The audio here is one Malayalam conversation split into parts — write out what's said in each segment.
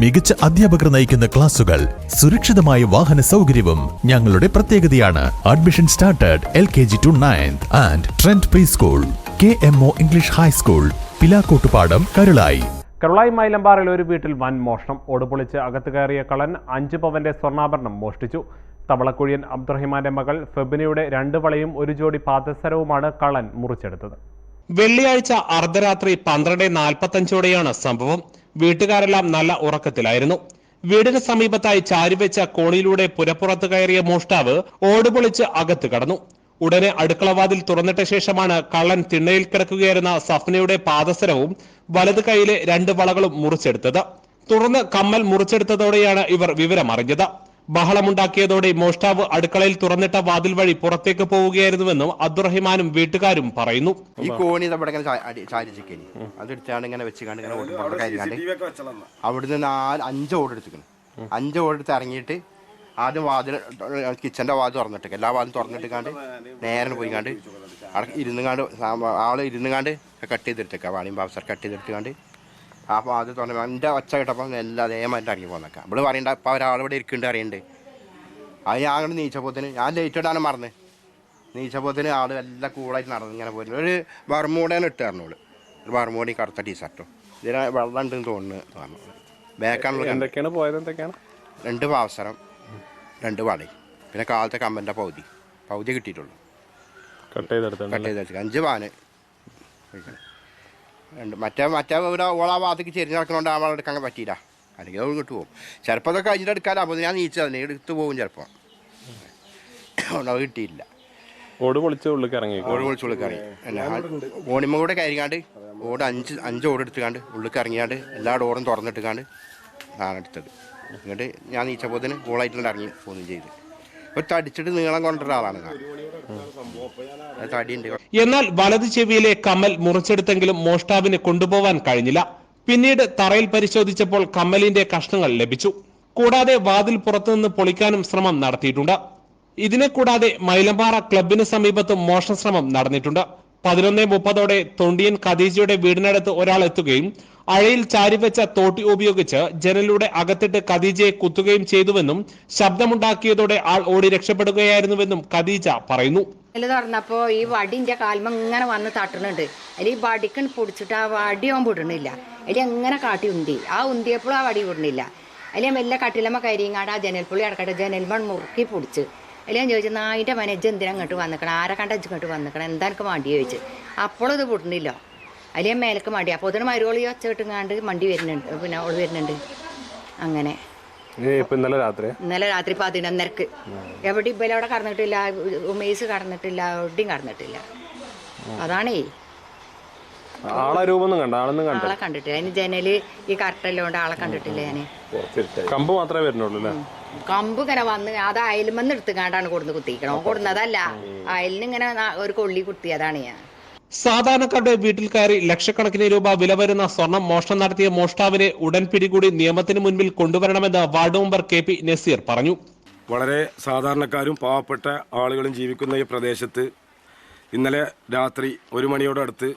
മികച്ച അധ്യാപകർ നയിക്കുന്ന ക്ലാസുകൾ സുരക്ഷിതമായ വാഹന സൗകര്യവും ഞങ്ങളുടെ പ്രത്യേകതയാണ്. Admission started L K G to ninth and trend pre school K M O English high school Pilakkottupadam Karulai Karulai മൈലമ്പാറയിൽ ഒരു വീട്ടിൽ വൻ മോഷണം. ഓടുപൊളിച്ച് അകത്ത് കയറിയ കളൻ അഞ്ച് പവന്റെ സ്വർണാഭരണം മോഷ്ടിച്ചു. തവളക്കുഴിയൻ അബ്ദുറഹിമാന്റെ മകൾ ഫെബിനയുടെ രണ്ട് വളയും ഒരു ജോഡി പാദസരവുമാണ് കളൻ മുറിച്ചെടുത്തത്. വെള്ളിയാഴ്ച അർദ്ധരാത്രി പന്ത്രണ്ട് നാൽപ്പത്തഞ്ചോടെയാണ് സംഭവം. വീട്ടുകാരെല്ലാം നല്ല ഉറക്കത്തിലായിരുന്നു. വീടിന് സമീപത്തായി ചാരിവെച്ച കോണിയിലൂടെ പുരപ്പുറത്ത് കയറിയ മോഷ്ടാവ് ഓടുപൊളിച്ച് അകത്ത് കടന്നു. ഉടനെ അടുക്കളവാതിൽ തുറന്നിട്ട ശേഷമാണ് കള്ളൻ തിണ്ണയിൽ കിടക്കുകയായിരുന്ന സഫ്നയുടെ പാദസരവും വലത് കൈയിലെ രണ്ട് വളകളും മുറിച്ചെടുത്തത്. തുടർന്ന് കമ്മൽ മുറിച്ചെടുത്തതോടെയാണ് ഇവർ വിവരമറിഞ്ഞത്. ബഹളമുണ്ടാക്കിയതോടെ മോഷ്ടാവ് അടുക്കളയിൽ തുറന്നിട്ട വാതിൽ വഴി പുറത്തേക്ക് പോവുകയായിരുന്നുവെന്നും അബ്ദുറഹിമാനും വീട്ടുകാരും പറയുന്നു. ഈ കോണി നമ്മുടെ ഇങ്ങനെ ചാ- അടി- ചാരി ചിക്കനി അതെടുത്താണ് ഇങ്ങനെ വെച്ച് കണ്ട് ഇങ്ങനെ ഓടുമ്പോൾ അവിടെ അവിടുന്ന് നാല് അഞ്ച് ഓട് എടുത്തിക്കണം. അഞ്ച് ഓട് എടുത്ത് ഇറങ്ങിയിട്ട് ആദ്യം വാതിൽ കിച്ചന്റെ വാതിൽ തുറന്നിട്ട് എല്ലാ വാതിലും തുറന്നിട്ട് കാണ്ട് നേരെ പോയി കണ്ട് അവിടെ ഇരുന്ന് കാണ്ട് ആൾ ഇരുന്നു കാണ്ട് കട്ട് ചെയ്തെടുത്തേക്കാം. വാണിയും ബാബു സാർ കട്ട് ചെയ്തെടുത്തുകാണ്ട് ആ അത് തുടങ്ങി എന്റെ ഒച്ച കേട്ടപ്പോൾ എല്ലാ അതേമായിട്ട് ഇറങ്ങി പോന്നേക്കാം. ഇവിടെ പറയണ്ട അപ്പോൾ ഒരാളിവിടെ ഇരിക്കുന്നുണ്ട് അറിയണ്ട്. അത് ഞാൻ അങ്ങോട്ട് നീച്ചപ്പോത്തിന് ഞാൻ ലേറ്റ് ഇടാനും മറന്ന്. നീച്ചപ്പോത്തിന് ആൾ എല്ലാം കൂളായിട്ട് നടന്ന് ഇങ്ങനെ പോയിരുന്നു ഒരു ബർമൂടേനെ ഇട്ട് തരണോൾ ഒരു ബർമൂടി കറുത്ത ടീഷർട്ടും. ഇതിന് വെള്ളം ഉണ്ടെന്ന് തോന്നുന്നു പറഞ്ഞു. ബാക്കാണുള്ള എന്തൊക്കെയാണ് പോയത് എന്തൊക്കെയാണ്? രണ്ട് പാവസരം രണ്ട് വളയും പിന്നെ കാലത്തെ കമ്പന്റെ പൗതി. പൗതി കിട്ടിയിട്ടുള്ളൂ. കട്ട് ചെയ്തെടുത്ത് കട്ട് ചെയ്ത് വെച്ചിട്ട് അഞ്ച് പാന്. രണ്ട് മറ്റേ മറ്റേ ഇവിടെ ഓളാ ഭാഗത്തേക്ക് ചെരിഞ്ഞ് നടക്കണോണ്ട് ആ വെള്ളം എടുക്കാൻ പറ്റിയില്ല. അല്ലെങ്കിൽ അവൾ കിട്ടു പോകും ചിലപ്പോൾ അതൊക്കെ അതിന്റെ എടുക്കാലോ. അപ്പോൾ ഞാൻ നീച്ചത് എടുത്ത് പോകും ചിലപ്പോൾ അത് കിട്ടിയില്ല. ഓട് പൊളിച്ച് ഉള്ളിൽ ഇറങ്ങി. ഓട് പൊളിച്ച് ഉള്ളിലേക്ക് ഇറങ്ങി. അല്ല ഓണിമ കൂടെ കയറിക്കാണ്ട് ഓട് അഞ്ച് അഞ്ച് ഓട് എടുത്തുകാണ്ട് ഉള്ളിൽ ഇറങ്ങിയാണ്ട് എല്ലാ ഡോറും തുറന്നിട്ടുകാണ്ട് ആണ് എടുത്തത്. എന്നിട്ട് ഞാൻ നീച്ചപ്പോത്തിന് കൂളായിട്ടുള്ള ഇറങ്ങി പോകുന്നു ചെയ്ത് ഒരു തടിച്ചിട്ട് നീളം കൊണ്ട ഒരാളാണ്. എന്നാൽ വലത് ചെവിയിലെ കമ്മൽ മുറിച്ചെടുത്തെങ്കിലും മോഷ്ടാവിന് കൊണ്ടുപോവാൻ കഴിഞ്ഞില്ല. പിന്നീട് തറയിൽ പരിശോധിച്ചപ്പോൾ കമ്മലിന്റെ കഷ്ണങ്ങൾ ലഭിച്ചു. കൂടാതെ വാതിൽ പുറത്തുനിന്ന് പൊളിക്കാനും ശ്രമം നടത്തിയിട്ടുണ്ട്. ഇതിനെ കൂടാതെ മൈലമ്പാറ ക്ലബിന് സമീപത്തും മോഷണ ശ്രമം നടന്നിട്ടുണ്ട്. പതിനൊന്ന് മുപ്പതോടെ തൊണ്ടിയൻ ഖദീജയുടെ വീടിനടുത്ത് ഒരാൾ എത്തുകയും അഴയിൽ ചാരിവെച്ച തോട്ടി ഉപയോഗിച്ച് ജനലിലൂടെ അകത്തിട്ട് ഖദീജയെ കുത്തുകയും ചെയ്തുവെന്നും ശബ്ദമുണ്ടാക്കിയതോടെ ആൾ ഓടി രക്ഷപ്പെടുകയായിരുന്നുവെന്നും ഖദീജ പറയുന്നു. പറഞ്ഞപ്പോ ഈ വടിന്റെ കാൽമ ഇങ്ങനെ വന്ന് തട്ടുന്നുണ്ട്. അതിൽ ഈ വടിക്കൺ പൊടിച്ചിട്ട് ആ വടി അവൻ വിടണില്ല അതിൽ എങ്ങനെ കാട്ടി ഉന്തി? ആ ഉന്തിയപ്പോഴും ആ വടി വിടണില്ല അതിൽ മെല്ലെ കട്ടിലമ്മ കരിയങ്ങാട് ആ ജനൽപ്പുള്ളി അടക്കട്ടെ ജനൽമൺ മുറുക്കി പൊടിച്ച്. അല്ലെ ഞാൻ ചോദിച്ചു നായിന്റെ മനേജ് എന്തിനാ ഇങ്ങോട്ട് വന്നിക്കണം? ആരെ കണ്ട ഇങ്ങോട്ട് വന്നിക്കണം? എന്താ എനിക്ക് വേണ്ടി ചോദിച്ചു? അപ്പോഴും ഇത് വിടണില്ല ഞാൻ മേലക്ക് മടി. അപ്പോൾ അതിന് മരുവോളി ഒച്ച കിട്ടുങ്ങാണ്ട് മണ്ടി വരുന്നുണ്ട്. പിന്നെ അവൾ വരുന്നുണ്ട്. അങ്ങനെ. ഇന്നലെ രാത്രി? ഇന്നലെ രാത്രി പതിനൊന്നരക്ക്. എവിടെ ഇപ്പം അവിടെ കടന്നിട്ടില്ല. ഉമേസ് കടന്നിട്ടില്ല. എവിടെയും കടന്നിട്ടില്ല. അതാണേ. ആളെ രൂപമൊന്നും കണ്ട? ആളൊന്നും കണ്ട? ആളെ കണ്ടിട്ടില്ല. അതിന് ജനൽ ഈ കറക്റ്റല്ലോണ്ട് ആളെ കണ്ടിട്ടില്ല ഞാൻ. കമ്പ് മാത്രമേ വരുന്നുള്ളൂ അല്ലേ? കമ്പ് ഇങ്ങനെ വന്ന് അത് അയലുമെന്ന് എടുത്തുകാണ്ടാണ് കൊടുന്ന് കുത്തിക്കണം കൊടുന്നതല്ല. അയലിന് ഇങ്ങനെ ഒരു കൊള്ളി കുത്തിയതാണ് ഞാൻ. സാധാരണക്കാരുടെ വീട്ടിൽ കയറി ലക്ഷക്കണക്കിന് രൂപ വില വരുന്ന സ്വർണം മോഷണം നടത്തിയ മോഷ്ടാവിനെ ഉടൻ പിടികൂടി നിയമത്തിന് മുൻപിൽ കൊണ്ടുവരണമെന്ന് ward member K P Naseer പറഞ്ഞു. വളരെ സാധാരണക്കാരും പാവപ്പെട്ട ആളുകളും ജീവിക്കുന്ന ഈ പ്രദേശത്ത് ഇന്നലെ രാത്രി ഒരു മണിയോടടുത്ത്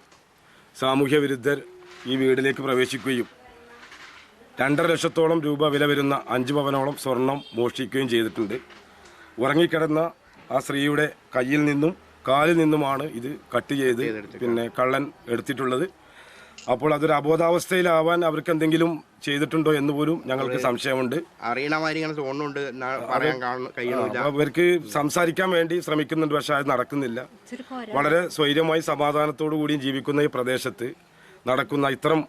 സാമൂഹ്യ വിരുദ്ധർ ഈ വീടിലേക്ക് പ്രവേശിക്കുകയും രണ്ടര ലക്ഷത്തോളം രൂപ വില വരുന്ന അഞ്ച് പവനോളം സ്വർണം മോഷ്ടിക്കുകയും ചെയ്തിട്ടുണ്ട്. ഉറങ്ങിക്കിടന്ന ആ സ്ത്രീയുടെ കയ്യിൽ നിന്നും കാലിൽ നിന്നുമാണ് ഇത് കട്ട് ചെയ്ത് പിന്നെ കള്ളൻ എടുത്തിട്ടുള്ളത്. അപ്പോൾ അതൊരു അബോധാവസ്ഥയിലാവാൻ അവർക്ക് എന്തെങ്കിലും ചെയ്തിട്ടുണ്ടോ എന്ന് പോലും ഞങ്ങൾക്ക് സംശയമുണ്ട്. അവർക്ക് സംസാരിക്കാൻ വേണ്ടി ശ്രമിക്കുന്നുണ്ട് പക്ഷെ അത് നടക്കുന്നില്ല. വളരെ സ്വൈര്യമായി സമാധാനത്തോടു കൂടിയും ജീവിക്കുന്ന ഈ പ്രദേശത്ത് നടക്കുന്ന ഇത്തരം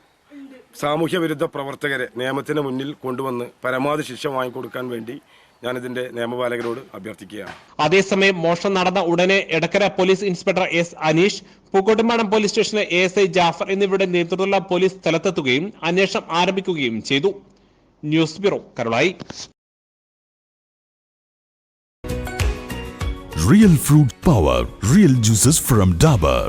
സാമൂഹ്യ വിരുദ്ധ പ്രവർത്തകരെ നിയമത്തിന് മുന്നിൽ കൊണ്ടുവന്ന് പരമാവധി ശിക്ഷ വാങ്ങിക്കൊടുക്കാൻ വേണ്ടി ഞാനിതിന്റെ നിയമപാലകരോട് അഭ്യർത്ഥിക്കുകയാണ്. അതേസമയം മോഷണം നടന്ന ഉടനെ Edakkara police inspector S Aneesh Pookkottumadam police സ്റ്റേഷനിലെ എ എസ് ഐ ജാഫർ എന്നിവരുടെ നേതൃത്വത്തിലുള്ള പോലീസ് സ്ഥലത്തെത്തുകയും അന്വേഷണം ആരംഭിക്കുകയും ചെയ്തു. News bureau Karulai. Real fruit power, real juices from Dabur.